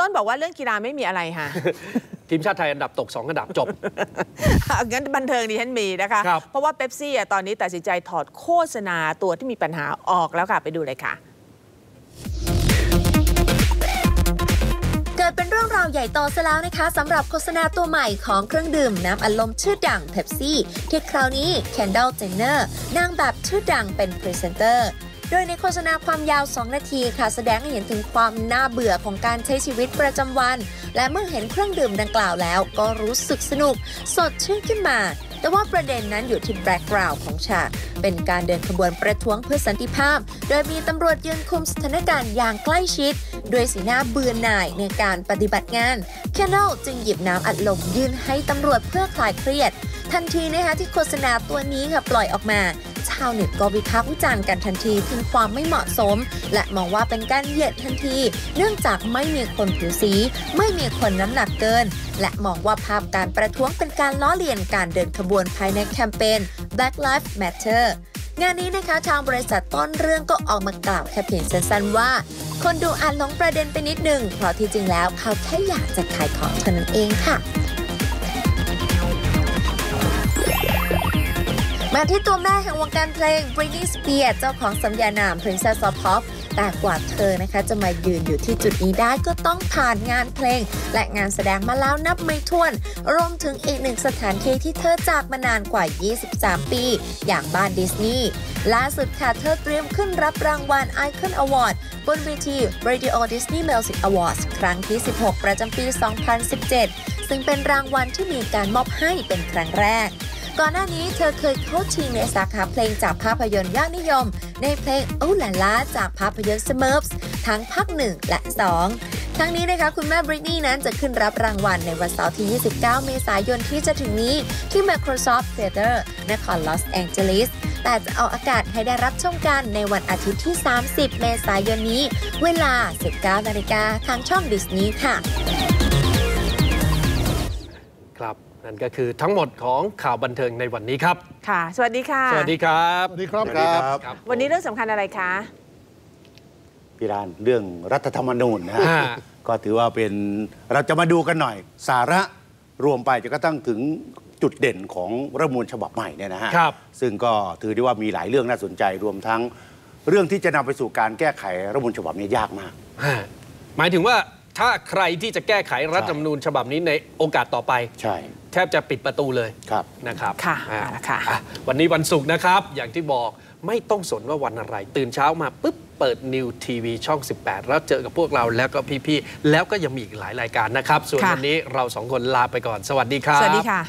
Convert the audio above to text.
ต้นบอกว่าเรื่องกีฬาไม่มีอะไรค่ะ ทีมชาติไทยอันดับตก 2 อันดับจบ งั้นบันเทิงดิฉันมีนะคะ ครับ เพราะว่าเป๊ปซี่ตอนนี้ตัดสินใจถอดโฆษณาตัวที่มีปัญหาออกแล้วค่ะ ไปดูเลยค่ะ เกิดเป็นเรื่องราวใหญ่โตซะแล้วนะคะสำหรับโฆษณาตัวใหม่ของเครื่องดื่มน้ำอัดลมชื่อดังเพปซี่ที่คราวนี้ Kendall Jenner นางแบบชื่อดังเป็นพรีเซนเตอร์โดยในโฆษณาความยาว 2 นาทีค่ะ แสดงให้เห็นถึงความน่าเบื่อของการใช้ชีวิตประจำวัน และเมื่อเห็นเครื่องดื่มดังกล่าวแล้ว ก็รู้สึกสนุก สดชื่นขึ้นมา แต่ว่าประเด็นนั้นอยู่ที่แบ็กกราวด์ของฉากเป็นการเดินขบวนประท้วงเพื่อสันติภาพ โดยมีตำรวจยืนคุมสถานการณ์อย่างใกล้ชิด ด้วยสีหน้าเบื่อหน่ายในการปฏิบัติงาน แคนเนลจึงหยิบน้ำอัดลมยื่นให้ตำรวจเพื่อคลายเครียด ทันทีนะคะที่โฆษณาตัวนี้ค่ะปล่อยออกมา ชาวเน็ตก็วิพากษ์วิจารณ์กันทันทีถึงความไม่เหมาะสม และมองว่าเป็นการเหยียดทันที เนื่องจากไม่มีคนผิวสี ไม่มีคนน้ำหนักเกิน และมองว่าภาพการประท้วงเป็นการล้อเลียนการเดินขบวนภายในแคมเปญ Black Lives Matter งานนี้นะคะทางบริษัทต้นเรื่องก็ออกมากล่าวแค่เพียงสั้นๆว่า คนดูอาจหลงประเด็นไปนิดหนึ่งเพราะที่จริงแล้วเขาแค่อยากจะขายของเท่านั้นเองค่ะ มาที่ตัวแม่แห่งวงการเพลง Britney Spears เจ้าของสัญญานาม Princess of Pop แต่กว่าเธอนะคะจะมายืนอยู่ที่จุดนี้ได้ก็ต้องผ่านงานเพลง และงานแสดงมาแล้วนับไม่ถ้วน รวมถึงอีกหนึ่งสถานที่ที่เธอจากมานานกว่า 23 ปี อย่างบ้านดิสนีย์ล่าสุดค่ะเธอเตรียมขึ้นรับรางวัล Icon Award บนเวที Radio Disney Music Awards ครั้งที่ 16 ประจำปี 2017 ซึ่งเป็นรางวัลที่มีการมอบให้เป็นครั้งแรก ก่อนหน้านี้เธอเคยเข้าชิงในสาขาเพลงจากภาพยนตร์ยอดนิยม ในเพลงโอ้ลาลาจากภาพยนตร์ Smurfs ทั้งภาค 1 และ 2 ทั้งนี้นะคะคุณแม่บริตนี่นั้นจะขึ้นรับรางวัลในวันเสาร์ที่ 29 เมษายนที่จะถึงนี้ที่ Microsoft Theater นครลอสแองเจลิสแต่จะเอาอากาศให้ได้รับชมกันในวันอาทิตย์ที่ 30 เมษายนนี้ เวลา 19นาฬิกาทางช่องดิสนีย์ค่ะ ครับ นั่นก็คือทั้งหมดของข่าวบันเทิงในวันนี้ครับ ค่ะ สวัสดีค่ะ สวัสดีครับสวัสดีครับครับวันนี้เรื่องสำคัญอะไรคะ พี่รานเรื่องรัฐธรรมนูญนะฮะอ่า ก็ถือว่าเป็นเราจะมาดูกันหน่อย สาระรวมไปจะก็ตั้งถึงจุดเด่นของรัฐธรรมนูญฉบับใหม่เนี่ยนะฮะครับ ซึ่งก็ถือได้ว่ามีหลายเรื่องน่าสนใจรวมทั้ง เรื่องที่จะนำไปสู่การแก้ไขรัฐธรรมนูญฉบับนี้ยากมากฮะหมายถึงว่า ถ้าใครที่จะแก้ไขรัฐธรรมนูญฉบับนี้ในโอกาสต่อไป ใช่ แทบจะปิดประตูเลยครับนะครับค่ะอ่าเอาละค่ะอ่วันนี้วันศุกร์นะครับ อย่างที่บอกไม่ต้องสนว่าวันอะไร ตื่นเช้ามาปุ๊บเปิดนิวทีวีช่อง 18 แล้วเจอกับพวกเราแล้วก็พี่ ๆ แล้วก็ยังมีอีกหลายรายการนะครับ ส่วนค่ะวันนี้เราสองคนลาไปก่อน สวัสดีครับ สวัสดีค่ะ